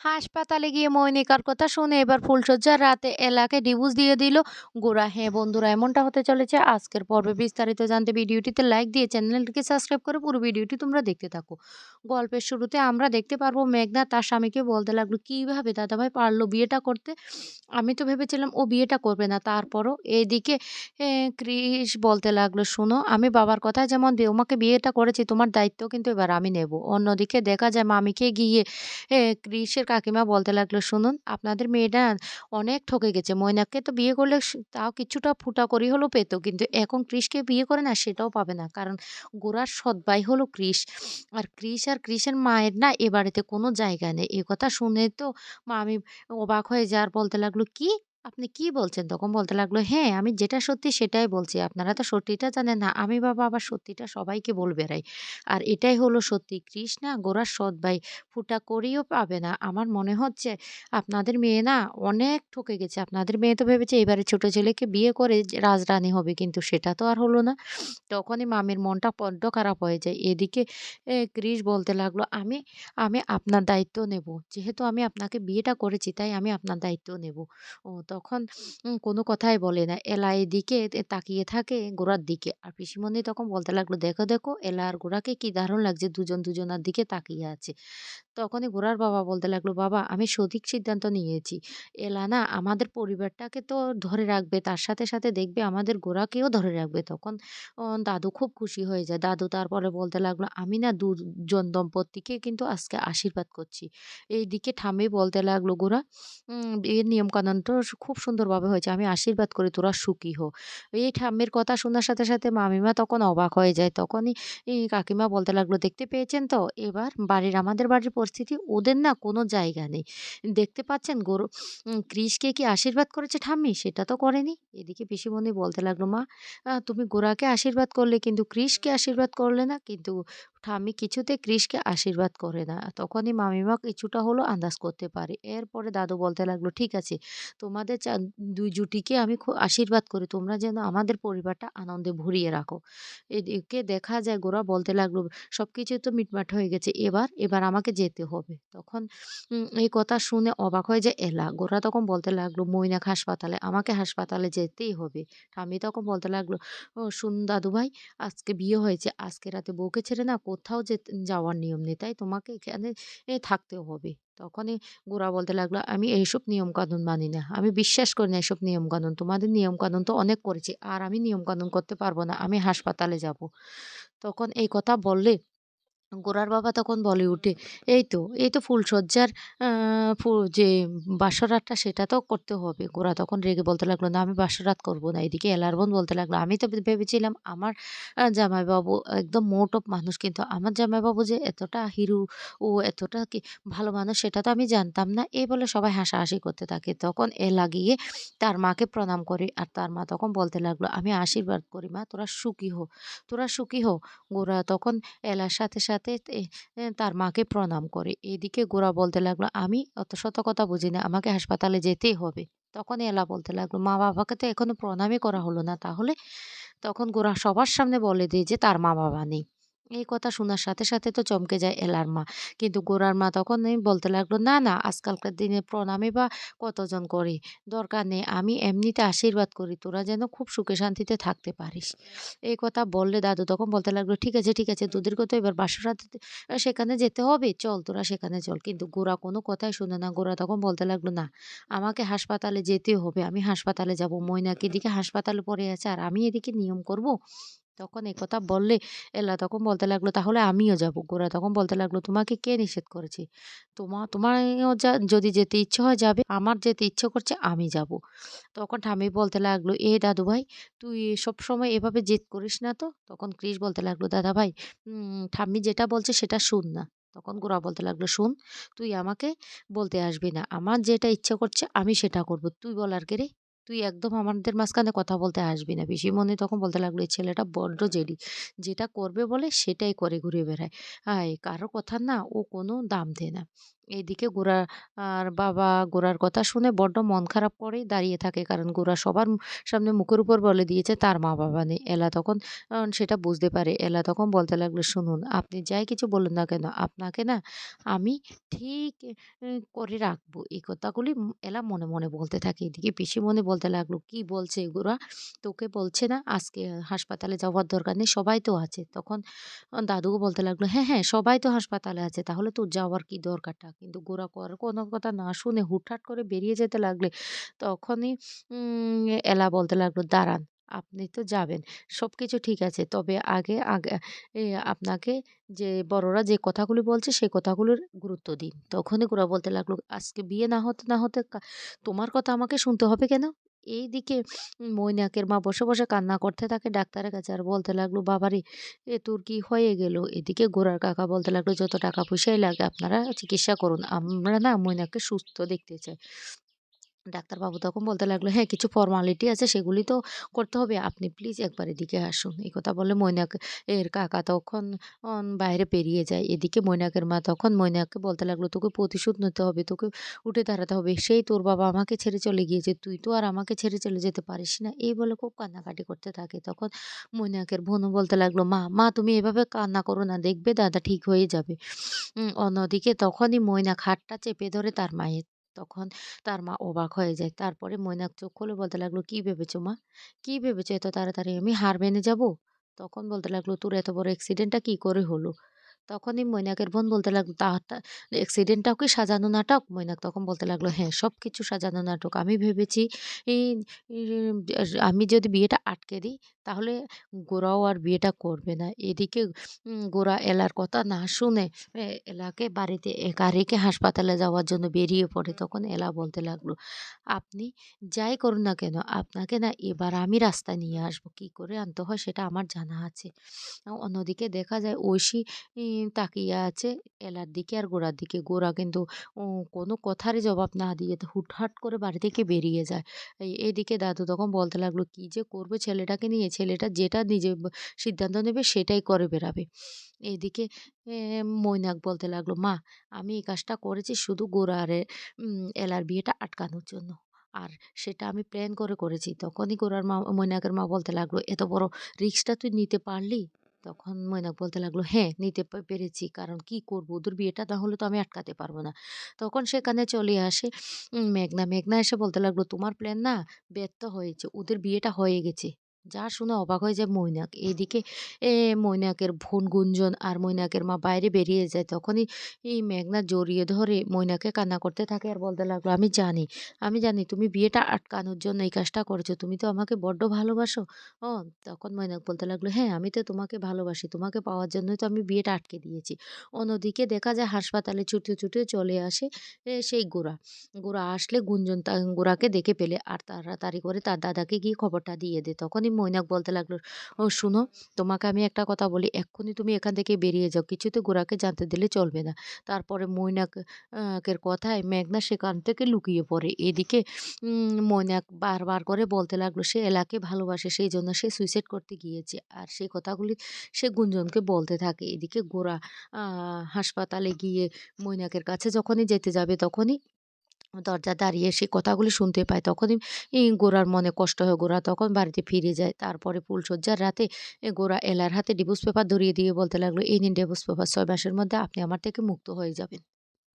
হাসপাতালে গিয়ে মৈনিকার কথা শুনে এবার ফুলশয্যার রাতে এলাকে ডিভোর্স দিয়ে দিল গোরা। হ্যাঁ বন্ধুরা, এমনটা হতে চলেছে। আজকের পর্বে বিস্তারিত জানতে ভিডিওটিতে লাইক দিয়ে চ্যানেলটিকে সাবস্ক্রাইব করে পুরো ভিডিওটি তোমরা দেখতে থাকো। গল্পের শুরুতে আমরা দেখতে পারব মেঘনা তার স্বামীকে বলতে লাগল, কীভাবে দাদাভাই পারল বিয়েটা করতে? আমি তো ভেবেছিলাম ও বিয়েটা করবে না। তারপরও এইদিকে ক্রিস বলতে লাগল, শোনো, আমি বাবার কথা যেমন তোমাকে বিয়েটা করেছি, তোমার দায়িত্ব কিন্তু এবার আমি নেব। অন্যদিকে দেখা যায় মামিকে গিয়ে ক্রিসের কাকিমা বলতে লাগল, শুনুন, আপনাদের মেয়েটা অনেক ঠকে গেছে। ময়নাকে তো বিয়ে করলে তাও কিছুটা ফুটা করি হলেও পেতো, কিন্তু এখন ক্রিসকে বিয়ে করে না, সেটাও পাবে না। কারণ গোড়ার সদ্বাই হলো ক্রিস আর ক্রিস আর ক্রিসের মায়ের না এ বাড়িতে কোনো জায়গা নেই। এ কথা শুনে তো মা আমি অবাক হয়ে যার বলতে লাগল, কি? আপনি কি বলছেন? তখন বলতে লাগল, "হ্যাঁ, আমি যেটা সত্যি সেটাই বলছি। আপনারা তো সত্যিটা জানেন না। আমি বাবা আবার সত্যিটা সবাইকে বলে বেড়াই। আর এটাই হলো সত্যি। কৃষ না গোড়ার সৎ ভাই। ফুটা করেও পাবে না। আমার মনে হচ্ছে আপনাদের মেয়ে না অনেক ঠকে গেছে। আপনাদের মেয়ে তো ভেবেছে এবারে ছোট ছেলেকে বিয়ে করে রাজরানী হবে। কিন্তু সেটা তো আর হলো না।" তখনই মামির মনটা বড্ড খারাপ হয়ে যায়। এদিকে কৃষ বলতে লাগল, "আমি আমি আপনার দায়িত্ব নেব। যেহেতু আমি আপনাকে বিয়েটা করেছি তাই আমি আপনার দায়িত্ব নেব।" ও তখন কোনো কথাই বলে না। এলা এদিকে তাকিয়ে থাকে গোড়ার দিকে। আর পিসিমণি তখন বলতে লাগল, "দেখো, দেখো এলা আর গোড়াকে কি দারুণ লাগছে দুজন দুজনার দিকে তাকিয়ে আছে।" তখনই গোরার বাবা বলতে লাগল, "বাবা আমি সঠিক সিদ্ধান্ত নিয়েছি। এলা না আমাদের পরিবারটাকে তো ধরে রাখবে, তার সাথে, সাথে দেখবে আমাদের গোরাকেও ধরে রাখবে।" তখন দাদু খুব খুশি হয়ে যায়। দাদু তারপরে বলতে লাগল, "আমি না দুজন দম্পতিকে কিন্তু আজকে আশীর্বাদ করছি।" এইদিকে ঠাম্মি বলতে লাগল, "গোরা এর নিয়মকানুন তো খুব সুন্দরভাবে হয়েছে। আমি আশীর্বাদ করি তোরা সুখী হো।" এই ঠাম্মির কথা শোনার সাথে, সাথে মামিমা তখন অবাক হয়ে যায়। তখনই কাকিমা বলতে লাগল, "দেখতে পেয়েছেন তো এবার বাড়ির আমাদের বাড়ির পরিস্থিতি ওদের না কোনো জায়গা নেই। দেখতে পাচ্ছেন গরু ক্রিসকে কি আশীর্বাদ করেছে ঠাম্মি? সেটা তো করেনি। এদিকে পিসিমণি বলতে লাগল, "মা তুমি গোরাকে আশীর্বাদ করলে কিন্তু ক্রিসকে আশীর্বাদ করলে না।" কিন্তু ঠাম্মি কিছুতে ক্রিসকে আশীর্বাদ করে না। তখনই মামিমা কিছুটা হলেও আন্দাজ করতে পারে। এরপরে দাদু বলতে লাগল, "ঠিক আছে তোমাদের দুই জুটিকে আমি খুব আশীর্বাদ করি। তোমরা যেন আমাদের পরিবারটা আনন্দে ভরিয়ে রাখো।" এদিকে দেখা যায় গোরা বলতে লাগল, "সবকিছু তো মিটমাট হয়ে গেছে। এবার এবার আমাকে যেতে হবে।" তখন এই কথা শুনে অবাক হয়ে যায় এলা। গোরা তখন বলতে লাগল, "মৈনাক হাসপাতালে, আমাকে হাসপাতালে যেতেই হবে।" আমি তখন বলতে লাগল, "ও শুন দাদুভাই আজকে বিয়ে হয়েছে। আজকে রাতে বউকে ছেড়ে না কোথাও যেতে যাওয়ার নিয়ম নেই। তাই তোমাকে এখানে থাকতেও হবে।" তখনই গোরা বলতে লাগল, "আমি এইসব নিয়মকানুন মানি না। আমি বিশ্বাস করি না এসব নিয়মকানুন। তোমাদের নিয়মকানুন তো অনেক করেছি। আর আমি নিয়মকানুন করতে পারব না। আমি হাসপাতালে যাব।" তখন এই কথা বললে গোরার বাবা তখন বলে উঠে, "এই তো, এই তো ফুলশয্যার ফু যে বাসরাতটা সেটা তো করতে হবে।" গোরা তখন রেগে বলতে লাগল, "না আমি বাসরাত করব না।" এদিকে এলার বোন বলতে লাগল, "আমি তো ভেবেছিলাম আমার জামাইবাবু একদম মোটপ মানুষ কিন্তু আমার জামাইবাবু যে এতটা হিরু ও এতটা কি ভালো মানুষ সেটা তো আমি জানতাম না।" এই বলে সবাই হাসাহাসি করতে থাকে। তখন এ লাগিয়ে তার মাকে প্রণাম করে আর তার মা তখন বলতে লাগল, "আমি আশীর্বাদ করি মা তোরা সুখী হো, তোরা সুখী হো।" গোরা তখন এলার সাথে, সাথে সাথে তার মাকে প্রণাম করে। এদিকে গোরা বলতে লাগল, "আমি অত শত কথা বুঝি না। আমাকে হাসপাতালে যেতেই হবে।" তখন এলা বলতে লাগল, "মা-বাবাকে তো এখনও প্রণামই করা হলো না তাহলে?" তখন গোরা সবার সামনে বলে দেয় যে তার মা-বাবা নেই। এই কথা শোনার সাথে, সাথে তো চমকে যায় এলার মা। কিন্তু গোরার মা তখনই বলতে লাগল, "না, না আজকালকার দিনে প্রণামে বা কতজন করে? দরকার নেই। আমি এমনিতে আশীর্বাদ করি তোরা যেন খুব সুখে শান্তিতে থাকতে পারিস।" এই কথা বললে দাদু তখন বলতে লাগল, "ঠিক আছে, ঠিক আছে তোদেরকে তো এবার বাসরাতে সেখানে যেতে হবে। চল তোরা সেখানে চল।" কিন্তু গোরা কোনো কথাই শোনে না। গোরা তখন বলতে লাগল, "না, আমাকে হাসপাতালে যেতে হবে। আমি হাসপাতালে যাব। মৈনাক এদিকে হাসপাতালে পড়ে আছে আর আমি এদিকে নিয়ম করব?" তখন একথা বললে এলা তখন বলতে লাগল, "তাহলে আমিও যাব।" গোরা তখন বলতে লাগল, "তোমাকে কে নিষেধ করেছে? তোমা তোমারও যা যদি যেতে ইচ্ছে হয় যাবে। আমার যেতে ইচ্ছে করছে আমি যাব।" তখন ঠাম্মি বলতে লাগল, "এ দাদুভাই তুই সবসময় এভাবে জেদ করিস না তো?" তখন কৃষ বলতে লাগল, "দাদাভাই ঠাম্মি যেটা বলছে সেটা শুন না।" তখন গোরা বলতে লাগল, "শোন তুই আমাকে বলতে আসবি না। আমার যেটা ইচ্ছে করছে আমি সেটা করব। তুই বলার কে রে? তুই একদম আমাদের মাঝখানে কথা বলতে আসবি না।" পিসিমণি তখন বলতে লাগল, "এই ছেলেটা বড্ড জেডি যেটা করবে বলে সেটাই করে ঘুরে বেড়ায়। আয় কারও কথা না ও কোনো দাম দেয় না।" এদিকে গোরা আর বাবা গোরার কথা শুনে বড্ড মন খারাপ করেই দাঁড়িয়ে থাকে। কারণ গোরা সবার সামনে মুখের উপর বলে দিয়েছে তার মা বাবা নেই। এলা তখন সেটা বুঝতে পারে। এলা তখন বলতে লাগল শুনুন আপনি যাই কিছু বলুন না কেন আপনাকে না আমি ঠিক করে রাখব। এই কথাগুলি এলা মনে মনে বলতে থাকে। এদিকে পিসি মনে বলতে লাগল কি বলছে গোরা? তোকে বলছে না আজকে হাসপাতালে যাওয়ার দরকার নেই সবাই তো আছে। তখন আ দাদুও বলতে লাগল, "হ্যাঁ, হ্যাঁ, সবাই তো হাসপাতালে আছে। তাহলে তোর যাওয়ার কি দরকারটা?" কিন্তু গোরা কর কোনো কথা না শুনে হুটহাট করে বেরিয়ে যেতে লাগলে তখনই এলা বলতে লাগল, "দাঁড়ান, আপনি তো যাবেন। সব কিছু ঠিক আছে। তবে আগে আগে আপনাকে যে বড়রা যে কথাগুলি বলছে সেই কথাগুলোর গুরুত্ব দিন।" তখনই গোরা বলতে লাগল, "আজকে বিয়ে না হতে না হতে তোমার কথা আমাকে শুনতে হবে কেন?" এইদিকে মৈনাকের মা বসে, বসে কান্না করতে থাকে ডাক্তারের কাছে আর বলতে লাগল, "বাবারে! এ তোর কি হয়ে গেল?" এদিকে গোরার কাকা বলতে লাগল, "যত টাকা পয়সাই লাগে আপনারা চিকিৎসা করুন। আমরা না মইনাকে সুস্থ দেখতে চাই।" ডাক্তারবাবু তখন বলতে লাগল, "হ্যাঁ, কিছু ফর্মালিটি আছে সেগুলি তো করতে হবে। আপনি প্লিজ একবার এদিকে আসুন।" এই কথা বলে মৈনাক এর কাকা তখন বাইরে পেরিয়ে যায়। এদিকে মৈনাকের মা তখন মৈনাককে বলতে লাগল, "তোকে প্রতিশোধ নিতে হবে। তোকে উঠে দাঁড়াতে হবে। সেই তোর বাবা আমাকে ছেড়ে চলে গিয়েছে। তুই তো আর আমাকে ছেড়ে চলে যেতে পারিস না।" এই বলে খুব কান্নাকাটি করতে থাকে। তখন মৈনাকের বোনও বলতে লাগল, "মা, মা তুমি এভাবে কান্না করো না। দেখবে দাদা ঠিক হয়ে যাবে।" অন্যদিকে তখনই মৈনাক হাতটা চেপে ধরে তার মায়ের। তখন তার মা অবাক হয়ে যায়। তারপরে মৈনাক চোখ খুলে বলতে লাগল, "কি ভেবেছো মা? কি ভেবেছো এত তাড়াতাড়ি আমি হার মেনে যাব?" তখন বলতে লাগল, "তোর এত বড় অ্যাক্সিডেন্টটা কি করে হলো?" তখনই মৈনাকের বোন বলতে লাগল, "তা তা অ্যাক্সিডেন্টটাও কি সাজানো নাটক?" মৈনাক তখন বলতে লাগল, "হ্যাঁ, সব কিছু সাজানো নাটক। আমি ভেবেছি আমি যদি বিয়েটা আটকে দিই তাহলে গোরাও আর বিয়েটা করবে না।" এদিকে গোরা এলার কথা না শুনে এলাকে বাড়িতে একা রেখে হাসপাতালে যাওয়ার জন্য বেরিয়ে পড়ে। তখন এলা বলতে লাগল, "আপনি যাই করুন না কেন আপনাকে না এবার আমি রাস্তায় নিয়ে আসব। কি করে আনতে হয় সেটা আমার জানা আছে।" অন্যদিকে দেখা যায় ঐশী তাকিয়ে আছে এলার দিকে আর গোড়ার দিকে। গোরা কিন্তু কোনো কথারই জবাব না দিয়ে হুটহাট করে বাড়ি থেকে বেরিয়ে যায়। এদিকে দাদু তখন বলতে লাগল, "কি যে করবে ছেলেটাকে নিয়ে? ছেলেটা যেটা নিজে সিদ্ধান্ত নেবে সেটাই করে বেড়াবে।" এদিকে মৈনাক বলতে লাগল, "মা, আমি এই কাজটা করেছি শুধু গোরা এলার বিয়েটা আটকানোর জন্য। আর সেটা আমি প্ল্যান করে করেছি।" তখনই গোরার মা মৈনাকের মা বলতে লাগল, "এত বড় রিক্সটা তুই নিতে পারলি?" তখন মৈনাক বলতে লাগল, "হ্যাঁ, নিতে পেরেছি। কারণ কি করব? ওদের বিয়েটা না হলে তো আমি আটকাতে পারব না।" তখন সেখানে চলে আসে মেঘনা। মেঘনা এসে বলতে লাগল, "তোমার প্ল্যান না ব্যর্থ হয়েছে। ওদের বিয়েটা হয়ে গেছে।" যা শুনে অবাক হয়ে যায় মৈনাক। এদিকে এ মৈনাকের বোন গুঞ্জন আর মৈনাকের মা বাইরে বেরিয়ে যায়। তখনই এই মেঘনা জড়িয়ে ধরে মৈনাকে কান্না করতে থাকে আর বলতে লাগল, "আমি জানি, আমি জানি তুমি বিয়েটা আটকানোর জন্য এই কাজটা করেছ। তুমি তো আমাকে বড্ড ভালোবাসো।" ও তখন মৈনাক বলতে লাগল, "হ্যাঁ, আমি তো তোমাকে ভালোবাসি। তোমাকে পাওয়ার জন্যই তো আমি বিয়েটা আটকে দিয়েছি।" অন্যদিকে দেখা যায় হাসপাতালে ছুটে, ছুটে চলে আসে সেই গোরা। গোরা আসলে গুঞ্জন তা গোরাকে দেখে পেলে আর তাড়াতাড়ি করে তার দাদাকে গিয়ে খবরটা দিয়ে দেয়। তখনই মৈনাক বলতে লাগল, "ও শুনো, তোমাকে আমি একটা কথা বলি। এক্ষুনি তুমি এখান থেকে বেরিয়ে যাও। কিছুতে গোড়াকে জানতে দিলে চলবে না।" তারপরে মৈনাক আ কের কথায় মেঘনা সেখান থেকে লুকিয়ে পড়ে। এদিকে মৈনাক বারবার করে বলতে লাগল সে এলাকে ভালোবাসে সেই জন্য সে সুইসাইড করতে গিয়েছে। আর সেই কথাগুলি সে গুঞ্জনকে বলতে থাকে। এদিকে আ হাসপাতালে গিয়ে মৈনাকের কাছে যখনই যেতে যাবে তখনই দরজায় দাঁড়িয়ে সে কথাগুলি শুনতে পায়। তখনই ই গোরার মনে কষ্ট হয়। গোরা তখন বাড়িতে ফিরে যায়। তারপরে ফুলশয্যার রাতে গোড়া এলার হাতে ডিভোর্স পেপার ধরিয়ে দিয়ে বলতে লাগল, "এই নিন ডিভোর্স পেপার। ছয় মাসের মধ্যে আপনি আমার থেকে মুক্ত হয়ে যাবেন।"